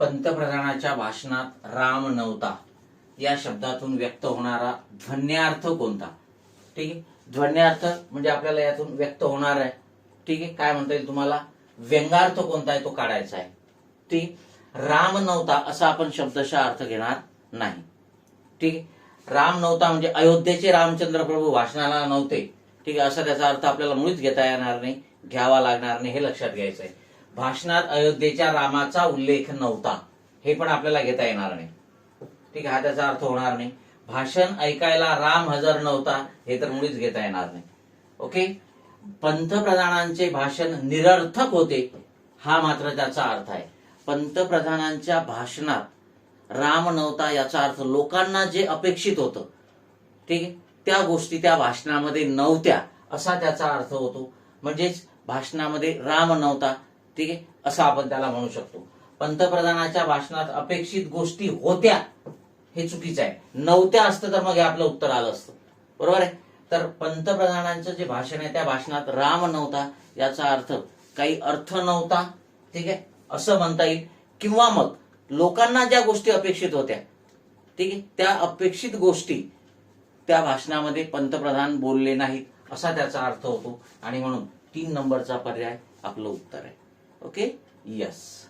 पंतप्रधानाच्या भाषणात राम नव्हता. या शब्दातून व्यक्त होणारा ध्वन्यार्थ कोणता? ठीक आहे? ध्वन्यार्थ म्हणजे आपल्याला यातून व्यक्त होणार आहे. ठीक आहे? काय म्हणता येईल तुम्हाला? व्यंगार्थ कोणता आहे तो काढायचा आहे. ठीक राम नव्हता असा आपण शब्दशः अर्थ घेणार नाही. ठीक आहे? राम नव्हता म्हणजे अयोध्येचे रामचंद्र प्रभू भाषणाला नव्हते. ठीक आहे? असा त्याचा अर्थ आपल्याला मुळीच घेता येणार नाही घ्यावा लागणार नाही हे लक्षात घ्यायचं आहे भाषणात अयोध्येच्या रामाचा उल्लेख नव्हता. हे पण आपल्याला घेता येणार नाही. ठीक आहे हा त्याचा अर्थ होणार नाही. भाषण ऐकायला राम हजर नव्हता हे तर मुळीच घेता येणार नाही. ओके? पंतप्रधानांचे भाषण निरर्थक होते हा मात्र त्याचा अर्थ आहे. पंतप्रधानांच्या भाषणात राम नव्हता याचा अर्थ लोकांना जे अपेक्षित होतं ठीक आहे त्या गोष्टी त्या भाषणामध्ये नव्हत्या असा त्याचा अर्थ होतो. म्हणजेच भाषणामध्ये राम नव्हता ठीक आहे? असं आपण त्याला म्हणू शकतो. पंतप्रधानाच्या भाषणात अपेक्षित गोष्टी होत्या हे चुकीचं आहे. नव्हत्या असतं तर मग हे आपलं उत्तर आलं असतं. बरोबर आहे? तर पंतप्रधानांचं जे भाषण आहे त्या भाषणात राम नव्हता याचा अर्थ काही अर्थ नव्हता ठीक आहे? असं म्हणता येईल. किंवा मग लोकांना ज्या गोष्टी अपेक्षित होत्या ठीक आहे? त्या अपेक्षित गोष्टी त्या भाषणामध्ये पंतप्रधान बोलले नाहीत असा त्याचा अर्थ होतो. आणि म्हणून तीन नंबरचा पर्याय आपलं उत्तर आहे. Okay yes